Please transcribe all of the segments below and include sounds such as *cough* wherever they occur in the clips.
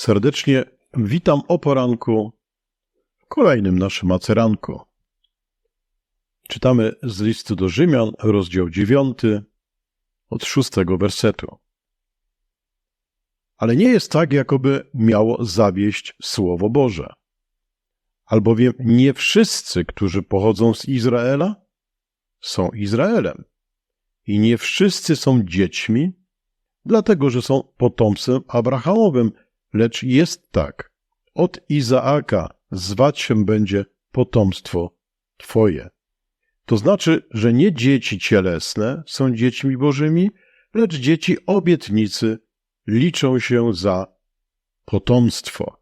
Serdecznie witam o poranku w kolejnym naszym maceranku. Czytamy z listu do Rzymian, rozdział 9, od szóstego wersetu. Ale nie jest tak, jakoby miało zawieść Słowo Boże. Albowiem nie wszyscy, którzy pochodzą z Izraela, są Izraelem. I nie wszyscy są dziećmi, dlatego że są potomstwem Abrahamowym, lecz jest tak. Od Izaaka zwać się będzie potomstwo Twoje. To znaczy, że nie dzieci cielesne są dziećmi bożymi, lecz dzieci obietnicy liczą się za potomstwo.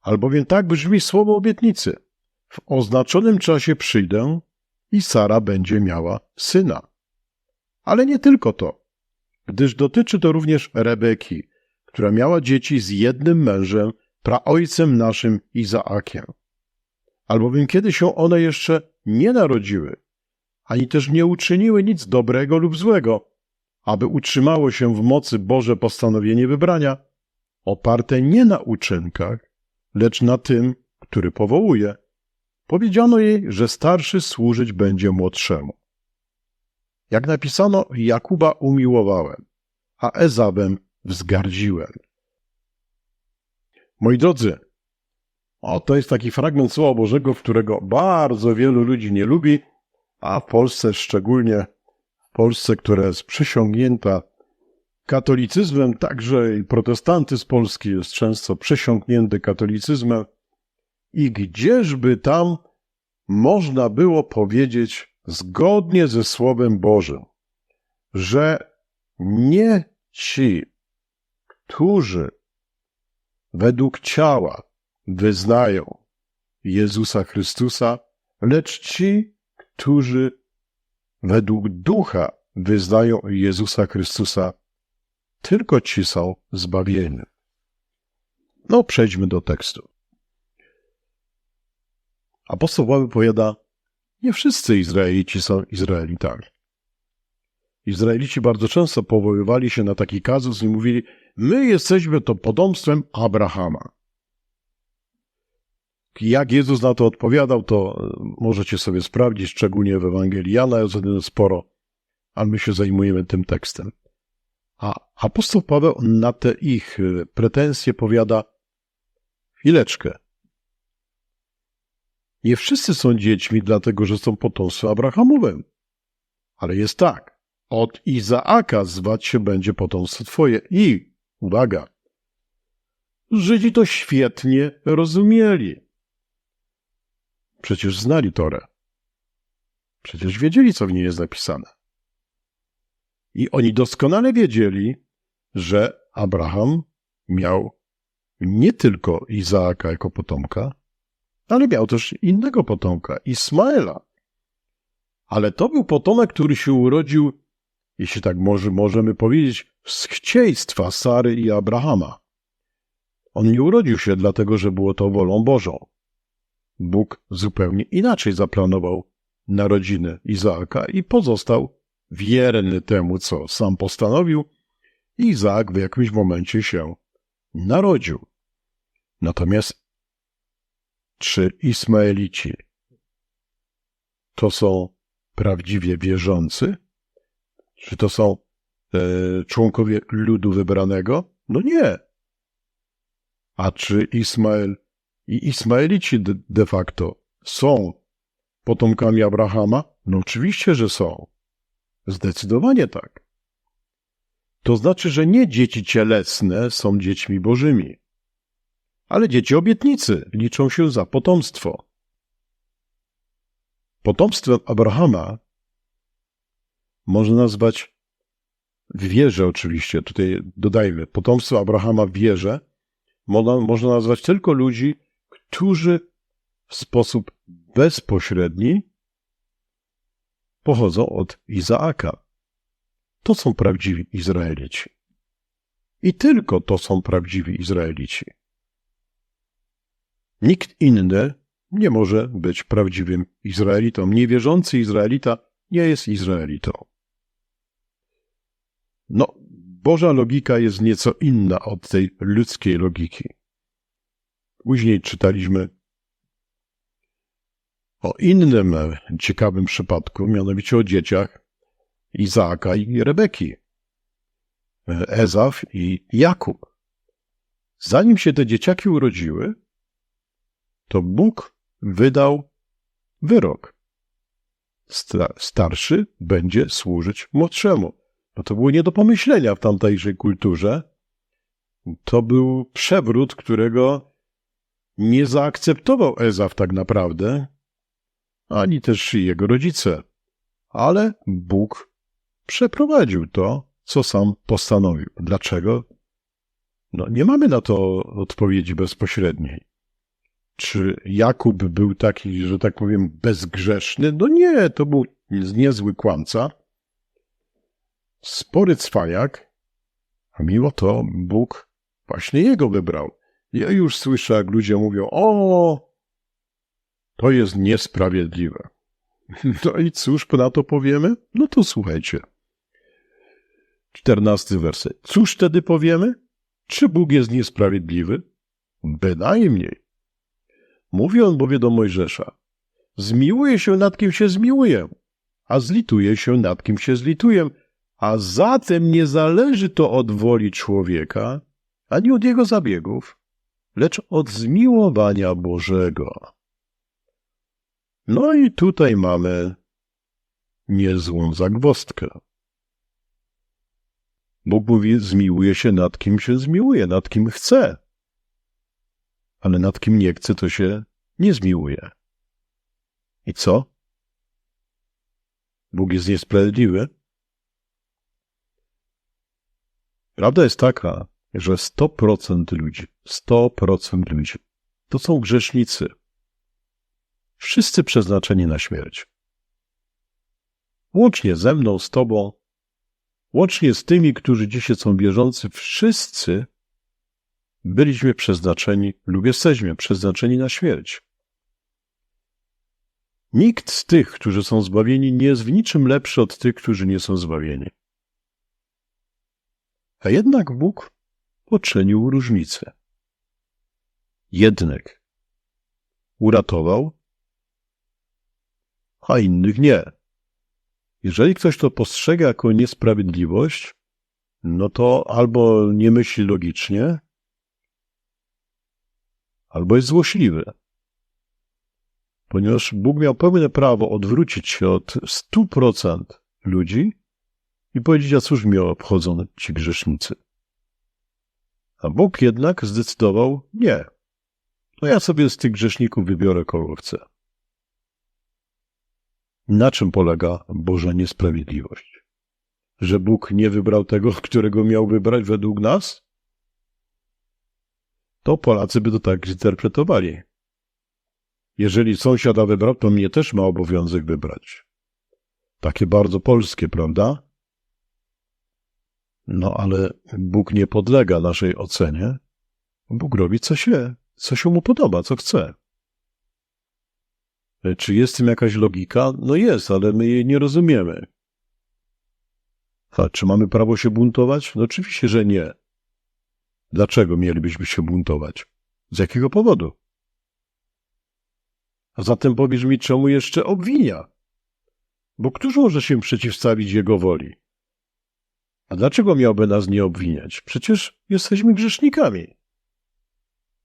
Albowiem tak brzmi słowo obietnicy. W oznaczonym czasie przyjdę i Sara będzie miała syna. Ale nie tylko to, gdyż dotyczy to również Rebeki, która miała dzieci z jednym mężem, praojcem naszym Izaakiem. Albowiem kiedy się one jeszcze nie narodziły, ani też nie uczyniły nic dobrego lub złego, aby utrzymało się w mocy Boże postanowienie wybrania, oparte nie na uczynkach, lecz na tym, który powołuje, powiedziano jej, że starszy służyć będzie młodszemu. Jak napisano, Jakuba umiłowałem, a Ezawem wzgardziłem. Moi drodzy, o, to jest taki fragment Słowa Bożego, którego bardzo wielu ludzi nie lubi, a w Polsce szczególnie, w Polsce, która jest przesiągnięta katolicyzmem, także i protestantyzm polski jest często przesiąknięty katolicyzmem. I gdzieżby tam można było powiedzieć zgodnie ze Słowem Bożym, że nie ci, którzy według ciała wyznają Jezusa Chrystusa, lecz ci, którzy według ducha wyznają Jezusa Chrystusa, tylko ci są zbawieni. No, przejdźmy do tekstu. Apostoł Paweł powiada, nie wszyscy Izraelici są Izraelitami. Izraelici bardzo często powoływali się na taki kazus i mówili, my jesteśmy to potomstwem Abrahama. Jak Jezus na to odpowiadał, to e, możecie sobie sprawdzić, szczególnie w Ewangelii Jana jest sporo, ale my się zajmujemy tym tekstem. A apostoł Paweł na te ich e, pretensje powiada, chwileczkę, nie wszyscy są dziećmi, dlatego że są potomstwem Abrahamowym. Ale jest tak. Od Izaaka zwać się będzie potomstwo twoje. I, uwaga, Żydzi to świetnie rozumieli. Przecież znali Torę. Przecież wiedzieli, co w niej jest napisane. I oni doskonale wiedzieli, że Abraham miał nie tylko Izaaka jako potomka, ale miał też innego potomka, Ismaela. Ale to był potomek, który się urodził, jeśli tak może, możemy powiedzieć, z chcieństwa Sary i Abrahama. On nie urodził się dlatego, że było to wolą Bożą. Bóg zupełnie inaczej zaplanował narodziny Izaaka i pozostał wierny temu, co sam postanowił. Izaak w jakimś momencie się narodził. Natomiast czy Ismaelici to są prawdziwie wierzący? Czy to są e, członkowie ludu wybranego? No nie. A czy Ismael i Ismaelici de, de facto są potomkami Abrahama? No oczywiście, że są. Zdecydowanie tak. To znaczy, że nie dzieci cielesne są dziećmi bożymi ale dzieci obietnicy liczą się za potomstwo. Potomstwem Abrahama można nazwać w wierze oczywiście, tutaj dodajmy, potomstwo Abrahama w wierze można, można nazwać tylko ludzi, którzy w sposób bezpośredni pochodzą od Izaaka. To są prawdziwi Izraelici. I tylko to są prawdziwi Izraelici. Nikt inny nie może być prawdziwym Izraelitą. Niewierzący Izraelita nie jest Izraelitą. No, Boża logika jest nieco inna od tej ludzkiej logiki. Później czytaliśmy o innym e, ciekawym przypadku, mianowicie o dzieciach Izaaka i Rebeki, e, Ezaf i Jakub. Zanim się te dzieciaki urodziły, to Bóg wydał wyrok. Starszy będzie służyć młodszemu. No to było nie do pomyślenia w tamtejszej kulturze. To był przewrót, którego nie zaakceptował Ezaf tak naprawdę, ani też jego rodzice. Ale Bóg przeprowadził to, co sam postanowił. Dlaczego? No, nie mamy na to odpowiedzi bezpośredniej. Czy Jakub był taki, że tak powiem, bezgrzeszny? No nie, to był niezły kłamca, spory cwaniak, a mimo to Bóg właśnie jego wybrał. Ja już słyszę, jak ludzie mówią, o, to jest niesprawiedliwe. *laughs* No i cóż na to powiemy? No to słuchajcie. Czternasty werset. Cóż wtedy powiemy? Czy Bóg jest niesprawiedliwy? Bynajmniej. Mówi on bowiem do Mojżesza. Zmiłuje się nad kim się zmiłuję, a zlituje się nad kim się zlituję. A zatem nie zależy to od woli człowieka, ani od jego zabiegów, lecz od zmiłowania Bożego. No i tutaj mamy niezłą zagwostkę. Bóg mówi, zmiłuje się nad kim się zmiłuje, nad kim chce. Ale nad kim nie chce, to się nie zmiłuje. I co? Bóg jest niesprawiedliwy? Prawda jest taka, że 100% ludzi, 100% ludzi to są grzesznicy. Wszyscy przeznaczeni na śmierć. Łącznie ze mną, z Tobą, łącznie z tymi, którzy dzisiaj są wierzący, wszyscy byliśmy przeznaczeni lub jesteśmy przeznaczeni na śmierć. Nikt z tych, którzy są zbawieni, nie jest w niczym lepszy od tych, którzy nie są zbawieni. A jednak Bóg poczynił różnicę. Jednych uratował, a innych nie. Jeżeli ktoś to postrzega jako niesprawiedliwość, no to albo nie myśli logicznie, albo jest złośliwy. Ponieważ Bóg miał pełne prawo odwrócić się od stu procent ludzi i powiedzieć, a cóż mnie obchodzą ci grzesznicy. A Bóg jednak zdecydował, nie. No ja sobie z tych grzeszników wybiorę kogo chcę. Na czym polega Boża niesprawiedliwość? Że Bóg nie wybrał tego, *laughs* którego miał wybrać według nas? To Polacy by to tak zinterpretowali. Jeżeli sąsiada wybrał, to mnie też ma obowiązek wybrać. Takie bardzo polskie, prawda? No ale Bóg nie podlega naszej ocenie. Bóg robi co się, co się mu podoba, co chce. Czy jest w tym jakaś logika? No jest, ale my jej nie rozumiemy. A czy mamy prawo się buntować? No oczywiście, że nie. Dlaczego mielibyśmy się buntować? Z jakiego powodu? A zatem powiesz mi, czemu jeszcze obwinia? Bo któż może się przeciwstawić jego woli? A dlaczego miałby nas nie obwiniać? Przecież jesteśmy grzesznikami.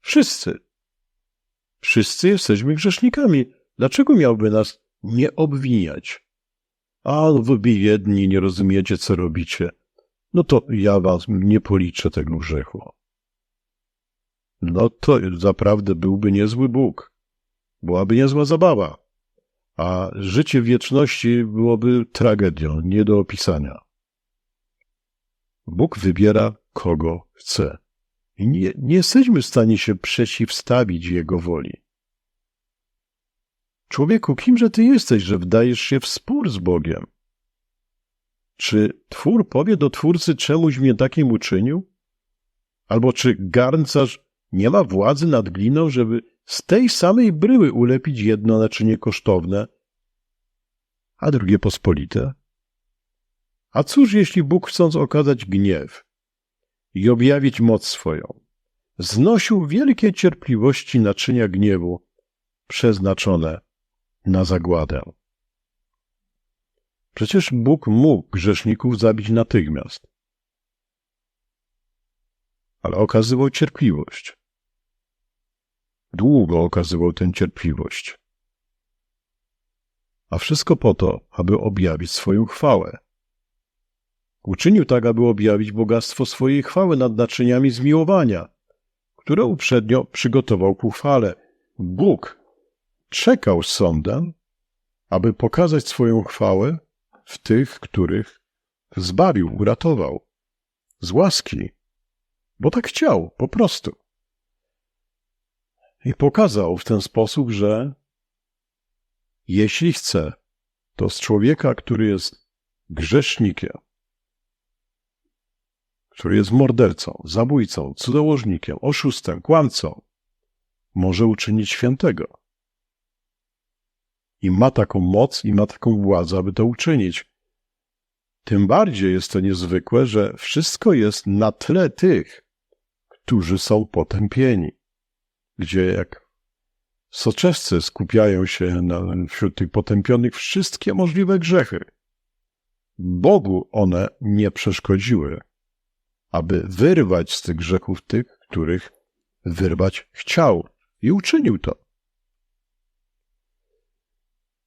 Wszyscy. Wszyscy jesteśmy grzesznikami. Dlaczego miałby nas nie obwiniać? A wy biedni nie rozumiecie, co robicie. No to ja was nie policzę tego grzechu. No to zaprawdę byłby niezły Bóg. Byłaby niezła zabawa. A życie wieczności byłoby tragedią, nie do opisania. Bóg wybiera kogo chce. I nie, nie jesteśmy w stanie się przeciwstawić Jego woli. Człowieku, kimże ty jesteś, że wdajesz się w spór z Bogiem? Czy twór powie do twórcy, czemuś mnie takim uczynił? Albo czy garncarz nie ma władzy nad gliną, żeby z tej samej bryły ulepić jedno naczynie kosztowne, a drugie pospolite? A cóż, jeśli Bóg, chcąc okazać gniew i objawić moc swoją, znosił wielkie cierpliwości naczynia gniewu przeznaczone na zagładę? Przecież Bóg mógł grzeszników zabić natychmiast, ale okazywał cierpliwość. Długo okazywał tę cierpliwość. A wszystko po to, aby objawić swoją chwałę. Uczynił tak, aby objawić bogactwo swojej chwały nad naczyniami zmiłowania, które uprzednio przygotował ku chwale. Bóg czekał z sądem, aby pokazać swoją chwałę w tych, których zbawił, uratował. Z łaski, bo tak chciał, po prostu. I pokazał w ten sposób, że jeśli chce, to z człowieka, który jest grzesznikiem, który jest mordercą, zabójcą, cudzołożnikiem, oszustem, kłamcą, może uczynić świętego. I ma taką moc, i ma taką władzę, aby to uczynić. Tym bardziej jest to niezwykłe, że wszystko jest na tle tych, którzy są potępieni gdzie jak soczewce skupiają się na, wśród tych potępionych wszystkie możliwe grzechy. Bogu one nie przeszkodziły, aby wyrwać z tych grzechów tych, których wyrwać chciał i uczynił to.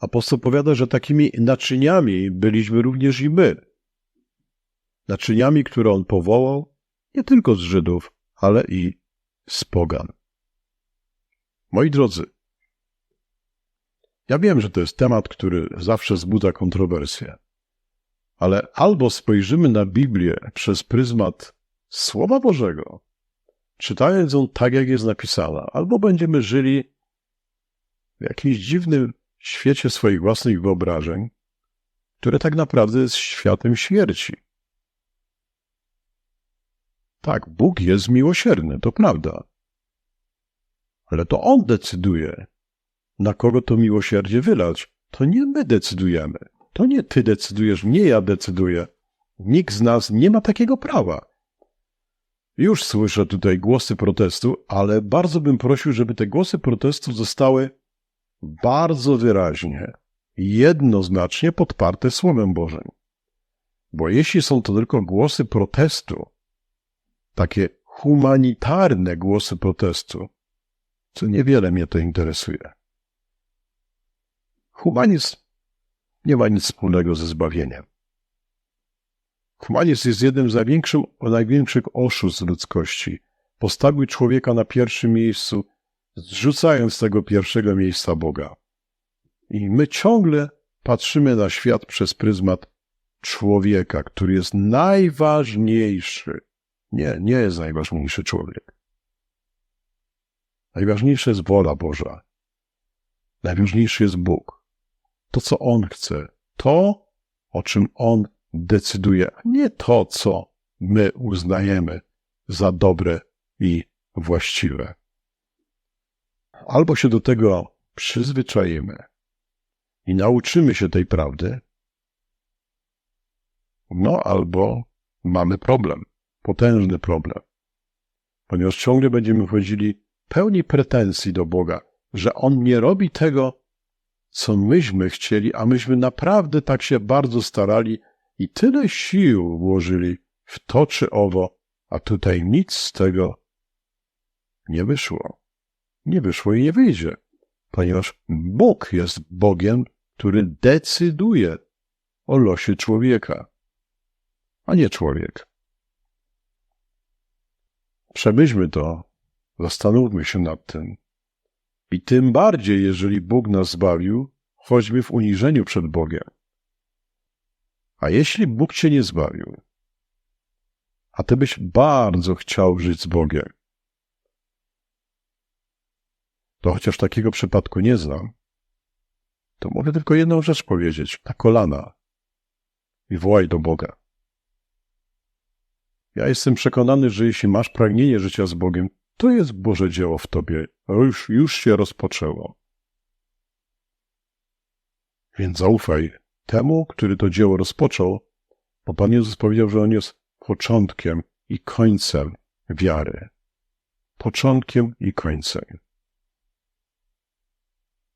Apostoł powiada, że takimi naczyniami byliśmy również i my. Naczyniami, które on powołał nie tylko z Żydów, ale i z Pogan. Moi drodzy, ja wiem, że to jest temat, który zawsze wzbudza kontrowersje, ale albo spojrzymy na Biblię przez pryzmat Słowa Bożego, czytając ją tak, jak jest napisana, albo będziemy żyli w jakimś dziwnym świecie swoich własnych wyobrażeń, które tak naprawdę jest światem śmierci. Tak, Bóg jest miłosierny, to prawda ale to On decyduje, na kogo to miłosierdzie wylać. To nie my decydujemy. To nie ty decydujesz, nie ja decyduję. Nikt z nas nie ma takiego prawa. Już słyszę tutaj głosy protestu, ale bardzo bym prosił, żeby te głosy protestu zostały bardzo wyraźnie, jednoznacznie podparte Słowem Bożym. Bo jeśli są to tylko głosy protestu, takie humanitarne głosy protestu, co niewiele mnie to interesuje. Humanizm nie ma nic wspólnego ze zbawieniem. Humanizm jest jednym z największych, największych oszustw ludzkości. Postawił człowieka na pierwszym miejscu, zrzucając z tego pierwszego miejsca Boga. I my ciągle patrzymy na świat przez pryzmat człowieka, który jest najważniejszy. Nie, nie jest najważniejszy człowiek. Najważniejsza jest wola Boża. Najważniejszy jest Bóg. To, co On chce. To, o czym On decyduje. Nie to, co my uznajemy za dobre i właściwe. Albo się do tego przyzwyczajimy i nauczymy się tej prawdy, no albo mamy problem, potężny problem, ponieważ ciągle będziemy chodzili pełni pretensji do Boga, że On nie robi tego, co myśmy chcieli, a myśmy naprawdę tak się bardzo starali i tyle sił włożyli w to czy owo, a tutaj nic z tego nie wyszło. Nie wyszło i nie wyjdzie, ponieważ Bóg jest Bogiem, który decyduje o losie człowieka, a nie człowiek. Przemyślmy to Zastanówmy się nad tym. I tym bardziej, jeżeli Bóg nas zbawił, chodźmy w uniżeniu przed Bogiem. A jeśli Bóg cię nie zbawił, a ty byś bardzo chciał żyć z Bogiem, to chociaż takiego przypadku nie znam, to mogę tylko jedną rzecz powiedzieć, na kolana i wołaj do Boga. Ja jestem przekonany, że jeśli masz pragnienie życia z Bogiem, to jest Boże dzieło w tobie. Już, już się rozpoczęło. Więc zaufaj temu, który to dzieło rozpoczął Bo Pan Jezus powiedział, że On jest początkiem i końcem wiary. Początkiem i końcem.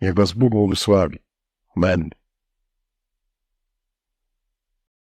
Niech Was Bóg błogosławi. Amen.